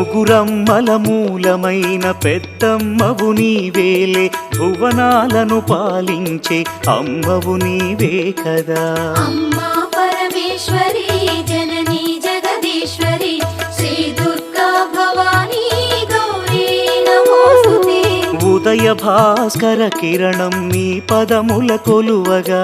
ముగురమ్మల మూలమైన పెద్దమ్మవు నీవేలే భువనాలను పాలించే అమ్మవు నీవే కదా. అమ్మా పరమేశ్వరి జననీ జగదీశ్వరి శ్రీ దుర్గా భవానీ ఉదయ భాస్కర కిరణం నీ పదముల కొలువగా